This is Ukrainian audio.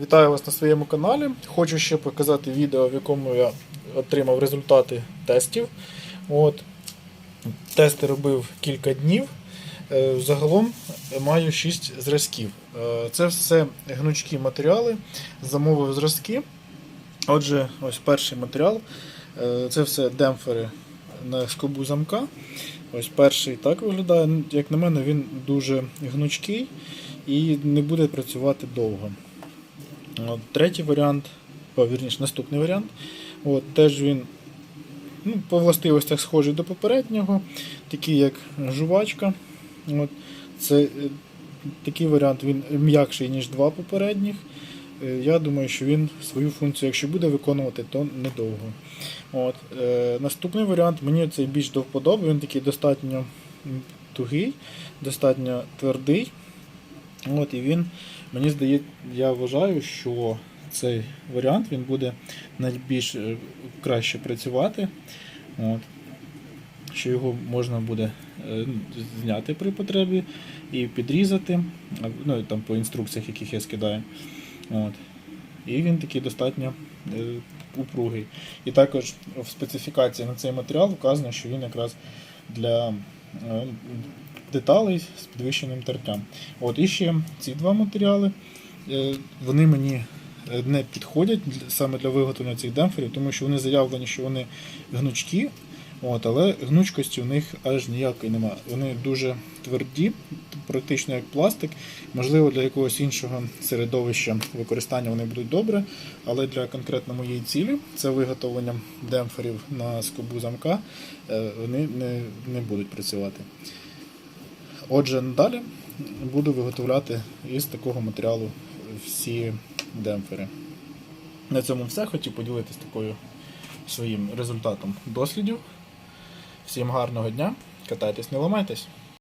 Вітаю вас на своєму каналі. Хочу ще показати відео, в якому я отримав результати тестів. От. Тести робив кілька днів. Е, Загалом маю 6 зразків. Е, Це все гнучкі матеріали. Замовив зразки. Отже, ось перший матеріал. Е, Це все демпфери на скобу замка. Ось перший так виглядає. Як на мене, він дуже гнучкий і не буде працювати довго. От, Третій варіант, вірніше, наступний варіант. От, теж він ну, по властивостях схожий до попереднього, такий як жувачка. От, це, е, такий варіант він м'якший, ніж два попередніх. Е, Я думаю, що він свою функцію, якщо буде виконувати, то недовго. От, е, наступний варіант мені цей більш до вподоби, він такий достатньо тугий, достатньо твердий. От, і він, мені здається, я вважаю, що цей варіант він буде найбільш е, краще працювати. От, що його можна буде е, зняти при потребі і підрізати, ну, там по інструкціях, яких я скидаю. От. І він такий достатньо е, упругий. І також в специфікації на цей матеріал вказано, що він якраз для деталей з підвищеним тертям. От, і ще ці два матеріали, е, вони мені е, не підходять саме для виготовлення цих демпферів, тому що вони заявлені, що вони гнучкі, от, але гнучкості у них аж ніякої немає. Вони дуже тверді, практично як пластик. Можливо, для якогось іншого середовища використання вони будуть добре, але для конкретно моєї цілі, це виготовлення демпферів на скобу замка, е, вони не, не будуть працювати. Отже, надалі буду виготовляти із такого матеріалу всі демпфери. На цьому все. Хотів поділитися такою своїм результатом дослідів. Всім гарного дня, катайтесь, не ламайтесь.